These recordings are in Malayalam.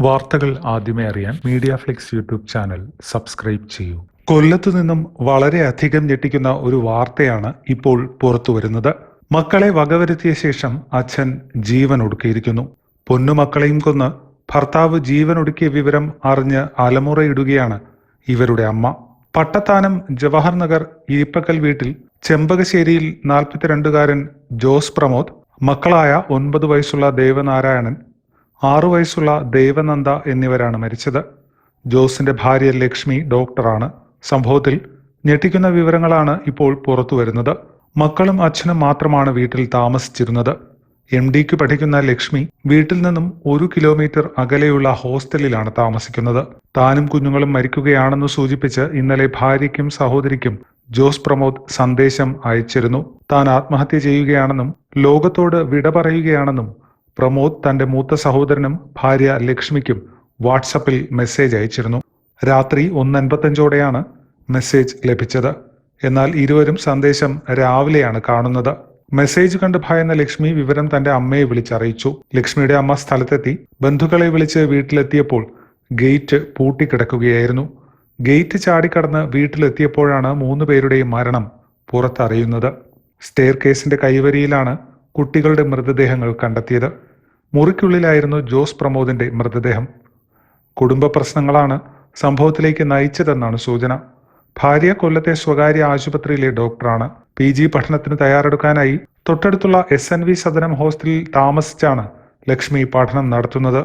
വാർത്തകൾ ആദ്യമേ അറിയാൻ Media Flix YouTube channel subscribe ചെയ്യൂ. കൊല്ലത്തു നിന്നും വളരെയധികം ഞെട്ടിക്കുന്ന ഒരു വാർത്തയാണ് ഇപ്പോൾ പുറത്തു വരുന്നത്. മക്കളെ വകവരുത്തിയ ശേഷം അച്ഛൻ ജീവൻ ഒടുക്കിയിരിക്കുന്നു. പൊന്നുമക്കളെയും കൊന്ന് ഭർത്താവ് ജീവൻ ഒടുക്കിയ വിവരം അറിഞ്ഞ് അലമുറയിടുകയാണ് ഇവരുടെ അമ്മ. പട്ടത്താനം ജവഹർ നഗർ ഈപ്പക്കൽ വീട്ടിൽ ചെമ്പകശ്ശേരിയിൽ നാൽപ്പത്തിരണ്ടുകാരൻ ജോസ് പ്രമോദ് മക്കളായ ഒൻപത് വയസ്സുള്ള ദേവനാരായണൻ ആറു വയസ്സുള്ള ദേവനന്ദ എന്നിവരാണ് മരിച്ചത്. ജോസിന്റെ ഭാര്യ ലക്ഷ്മി ഡോക്ടറാണ്. സംഭവത്തിൽ ഞെട്ടിക്കുന്ന വിവരങ്ങളാണ് ഇപ്പോൾ പുറത്തു വരുന്നത്. മക്കളും അച്ഛനും മാത്രമാണ് വീട്ടിൽ താമസിച്ചിരുന്നത്. എം ഡിക്ക് പഠിക്കുന്ന ലക്ഷ്മി വീട്ടിൽ നിന്നും ഒരു കിലോമീറ്റർ അകലെയുള്ള ഹോസ്റ്റലിലാണ് താമസിക്കുന്നത്. താനും കുഞ്ഞുങ്ങളും മരിക്കുകയാണെന്ന് സൂചിപ്പിച്ച് ഇന്നലെ ഭാര്യയ്ക്കും സഹോദരിക്കും ജോസ് പ്രമോദ് സന്ദേശം അയച്ചിരുന്നു. താൻ ആത്മഹത്യ ചെയ്യുകയാണെന്നും ലോകത്തോട് വിട പറയുകയാണെന്നും പ്രമോദ് തന്റെ മൂത്ത സഹോദരനും ഭാര്യ ലക്ഷ്മിക്കും വാട്സപ്പിൽ മെസ്സേജ് അയച്ചിരുന്നു. രാത്രി ഒന്നൻപത്തഞ്ചോടെയാണ് മെസ്സേജ് ലഭിച്ചത്. എന്നാൽ ഇരുവരും സന്ദേശം രാവിലെയാണ് കാണുന്നത്. മെസ്സേജ് കണ്ട് ഭയന്ന ലക്ഷ്മി വിവരം തന്റെ അമ്മയെ വിളിച്ചറിയിച്ചു. ലക്ഷ്മിയുടെ അമ്മ സ്ഥലത്തെത്തി. ബന്ധുക്കളെ വിളിച്ച് വീട്ടിലെത്തിയപ്പോൾ ഗേറ്റ് പൂട്ടിക്കിടക്കുകയായിരുന്നു. ഗേറ്റ് ചാടിക്കടന്ന് വീട്ടിലെത്തിയപ്പോഴാണ് മൂന്ന് പേരുടെയും മരണം പുറത്തറിയുന്നത്. സ്റ്റെയർ കേസിന്റെ കൈവരിയിലാണ് കുട്ടികളുടെ മൃതദേഹങ്ങൾ കണ്ടെത്തിയത്. മുറിക്കുള്ളിലായിരുന്നു ജോസ് പ്രമോദിന്റെ മൃതദേഹം. കുടുംബ പ്രശ്നങ്ങളാണ് സംഭവത്തിലേക്ക് നയിച്ചതെന്നാണ് സൂചന. ഭാര്യ കൊല്ലത്തെ സ്വകാര്യ ആശുപത്രിയിലെ ഡോക്ടറാണ്. പി ജി പഠനത്തിന് തയ്യാറെടുക്കാനായി തൊട്ടടുത്തുള്ള എസ് എൻ വി സദനം ഹോസ്റ്റലിൽ താമസിച്ചാണ് ലക്ഷ്മി പഠനം നടത്തുന്നത്.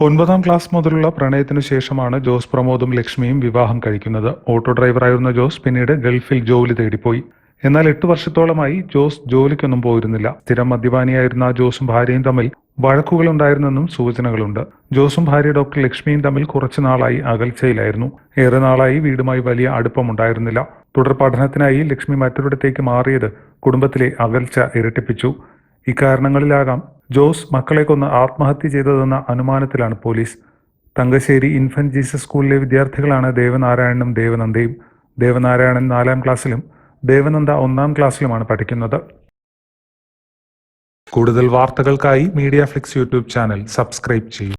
ഒൻപതാം ക്ലാസ് മുതലുള്ള പ്രണയത്തിനു ശേഷമാണ് ജോസ് പ്രമോദും ലക്ഷ്മിയും വിവാഹം കഴിക്കുന്നത്. ഓട്ടോ ഡ്രൈവറായിരുന്ന ജോസ് പിന്നീട് ഗൾഫിൽ ജോലി തേടിപ്പോയി. എന്നാൽ എട്ട് വർഷത്തോളമായി ജോസ് ജോലിക്കൊന്നും പോയിരുന്നില്ല. സ്ഥിരം മദ്യപാനിയായിരുന്ന ജോസും ഭാര്യയും തമ്മിൽ വഴക്കുകൾ ഉണ്ടായിരുന്നെന്നും സൂചനകളുണ്ട്. ജോസും ഭാര്യ ഡോക്ടർ ലക്ഷ്മിയും തമ്മിൽ കുറച്ചു നാളായി അകൽച്ചയിലായിരുന്നു. ഏറെ നാളായി വീടുമായി വലിയ അടുപ്പമുണ്ടായിരുന്നില്ല. തുടർ പഠനത്തിനായി ലക്ഷ്മി മറ്റൊരിടത്തേക്ക് മാറിയത് കുടുംബത്തിലെ അകൽച്ച ഇരട്ടിപ്പിച്ചു. ഇക്കാരണങ്ങളിലാകാം ജോസ് മക്കളെ കൊന്ന് ആത്മഹത്യ ചെയ്തതെന്ന അനുമാനത്തിലാണ് പോലീസ്. തങ്കശ്ശേരി ഇൻഫന്റ് ജീസസ് സ്കൂളിലെ വിദ്യാർത്ഥികളാണ് ദേവനാരായണനും ദേവനന്ദയും. ദേവനാരായണൻ നാലാം ക്ലാസ്സിലും ദേവനന്ദ ഒന്നാം ക്ലാസ്സിലുമാണ് പഠിക്കുന്നത്. കൂടുതൽ വാർത്തകൾക്കായി Media Flix YouTube channel subscribe ചെയ്യൂ